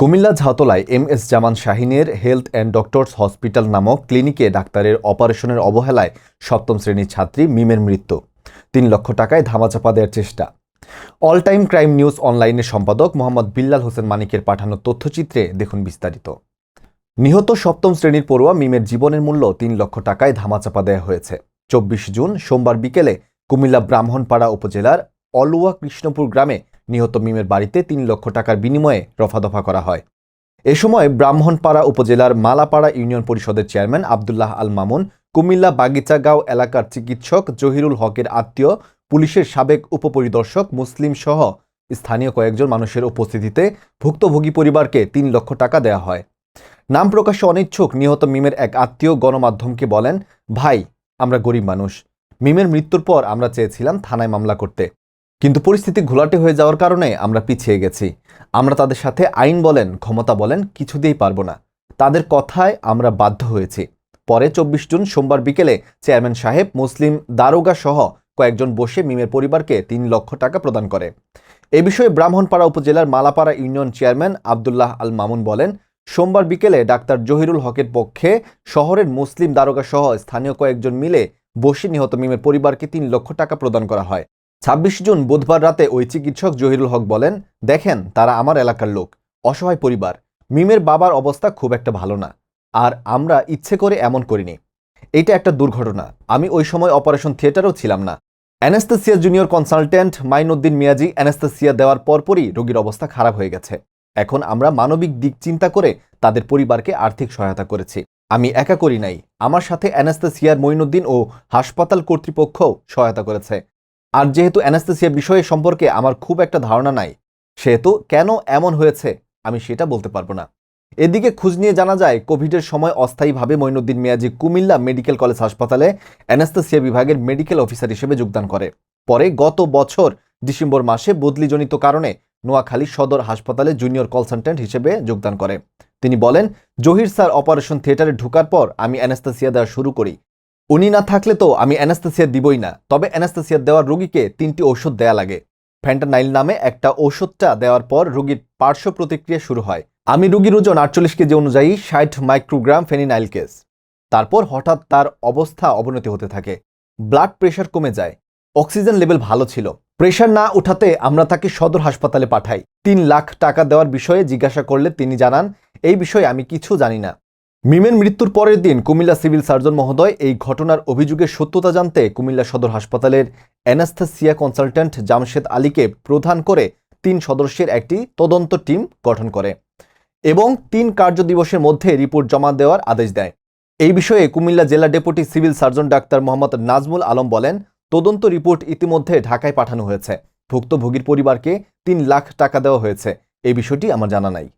কুমিল্লা ঝাউতলায় M S Zaman শাহিনের health and doctors hospital নামক ক্লিনিকে ডাক্তারের অপারেশনের অবহেলায় সপ্তম শ্রেণির ছাত্রী মিমের মৃত্যু। তিন লক্ষ টাকায় ধামাচাপা দেওয়ার চেষ্টা। অল টাইম ক্রাইম নিউজ অনলাইনের সম্পাদক মোহাম্মদ বিল্লাল হোসেন মানিকের পাঠানো তথ্যচিত্রে দেখুন বিস্তারিত। নিহত সপ্তম শ্রেণির পড়ুয়া মিমের জীবনের মূল্য তিন লক্ষ টাকায় ধামাচাপা দেওয়া হয়েছে। চব্বিশ জুন সোমবার বিকেলে কুমিল্লা ব্রাহ্মণপাড়া উপজেলার অলুয়া কৃষ্ণপুর গ্রামে নিহত মিমের বাড়িতে তিন লক্ষ টাকার বিনিময়ে রফাদফা করা হয়। এ সময় ব্রাহ্মণপাড়া উপজেলার মালাপাড়া ইউনিয়ন পরিষদের চেয়ারম্যান আবদুল্লাহ আল মামুন, কুমিল্লা বাগিচাগাঁও এলাকার চিকিৎসক জহিরুল হকের আত্মীয়, পুলিশের সাবেক উপপরিদর্শক মুসলিম সহ স্থানীয় কয়েকজন মানুষের উপস্থিতিতে ভুক্তভোগী পরিবারকে তিন লক্ষ টাকা দেওয়া হয়। নাম প্রকাশে অনিচ্ছুক নিহত মিমের এক আত্মীয় গণমাধ্যমকে বলেন, ভাই, আমরা গরিব মানুষ। মিমের মৃত্যুর পর আমরা চেয়েছিলাম থানায় মামলা করতে। কিন্তু পরিস্থিতি ঘোলাটে হয়ে যাওয়ার কারণে আমরা পিছিয়ে গেছি। আমরা তাদের সাথে আইন বলেন, ক্ষমতা বলেন কিছুতেই পারব না। তাদের কথায় আমরা বাধ্য হয়েছি। পরে চব্বিশ জুন সোমবার বিকেলে চেয়ারম্যান সাহেব, মুসলিম দারোগা সহ কয়েকজন বসে মিমের পরিবারকে তিন লক্ষ টাকা প্রদান করে। এ বিষয়ে ব্রাহ্মণপাড়া উপজেলার মালাপাড়া ইউনিয়ন চেয়ারম্যান আবদুল্লাহ আল মামুন বলেন, সোমবার বিকেলে ডাক্তার জহিরুল হকের পক্ষে শহরের মুসলিম দারোগা সহ স্থানীয় কয়েকজন মিলে বসে নিহত মিমের পরিবারকে তিন লক্ষ টাকা প্রদান করা হয়। ছাব্বিশ জুন বুধবার রাতে ওই চিকিৎসক জহিরুল হক বলেন, দেখেন, তারা আমার এলাকার লোক, অসহায় পরিবার। মিমের বাবার অবস্থা খুব একটা ভালো না। আর আমরা ইচ্ছে করে এমন করিনি। এটা একটা দুর্ঘটনা। আমি ওই সময় অপারেশন থিয়েটারেও ছিলাম না। Anaesthesia junior consultant Mainuddin Miaji anaesthesia দেওয়ার পরপরই রোগীর অবস্থা খারাপ হয়ে গেছে। এখন আমরা মানবিক দিক চিন্তা করে তাদের পরিবারকে আর্থিক সহায়তা করেছি। আমি একা করি নাই। আমার সাথে অ্যানাস্তেসিয়ার মইনুদ্দিন ও হাসপাতাল কর্তৃপক্ষও সহায়তা করেছে। আর যেহেতু অ্যানাস্থেসিয়া বিষয়ে সম্পর্কে আমার খুব একটা ধারণা নাই, সেহেতু কেন এমন হয়েছে আমি সেটা বলতে পারব না। এদিকে খোঁজ নিয়ে জানা যায়, কোভিডের সময় অস্থায়ীভাবে মইনুদ্দিন মিয়াজি কুমিল্লা মেডিকেল কলেজ হাসপাতালে অ্যানাস্থেসিয়া বিভাগের মেডিকেল অফিসার হিসেবে যোগদান করে। পরে গত বছর ডিসেম্বর মাসে বদলিজনিত কারণে নোয়াখালী সদর হাসপাতালে জুনিয়র কনসালটেন্ট হিসেবে যোগদান করে। তিনি বলেন, জহির স্যার অপারেশন থিয়েটারে ঢোকার পর আমি অ্যানাস্থেসিয়া দেওয়া শুরু করি। উনি না থাকলে তো আমি অ্যানাস্থেসিয়া দিবই না। তবে অ্যানাস্থেসিয়া দেওয়ার রোগীকে তিনটি ওষুধ দেয়া লাগে। ফ্যান্টানাইল নামে একটা ওষুধটা দেওয়ার পর রোগীর পার্শ্ব প্রতিক্রিয়া শুরু হয়। আমি রোগীর ওজন আটচল্লিশ কেজি অনুযায়ী ষাট মাইক্রোগ্রাম ফেনিনাইল কেস। তারপর হঠাৎ তার অবস্থা অবনতি হতে থাকে। ব্লাড প্রেশার কমে যায়। অক্সিজেন লেভেল ভালো ছিল। প্রেশার না উঠাতে আমরা তাকে সদর হাসপাতালে পাঠাই। তিন লাখ টাকা দেওয়ার বিষয়ে জিজ্ঞাসা করলে তিনি জানান, এই বিষয়ে আমি কিছু জানি না। মিমের মৃত্যুর পরের দিন কুমিল্লা সিভিল সার্জন মহোদয় এই ঘটনার অভিযোগের সত্যতা জানতে কুমিল্লা সদর হাসপাতালের অ্যানাস্থেসিয়া কনসালট্যান্ট জামশেদ আলীকে প্রধান করে তিন সদস্যের একটি তদন্ত টিম গঠন করে এবং তিন কার্য দিবসের মধ্যে রিপোর্ট জমা দেওয়ার আদেশ দেয়। এই বিষয়ে কুমিল্লা জেলা deputy civil surgeon doctor Mohammad Nazmul Alam বলেন, তদন্ত রিপোর্ট ইতিমধ্যে ঢাকায় পাঠানো হয়েছে। ভুক্তভোগীর পরিবারকে তিন লাখ টাকা দেওয়া হয়েছে। এই বিষয়টি আমার জানা নাই।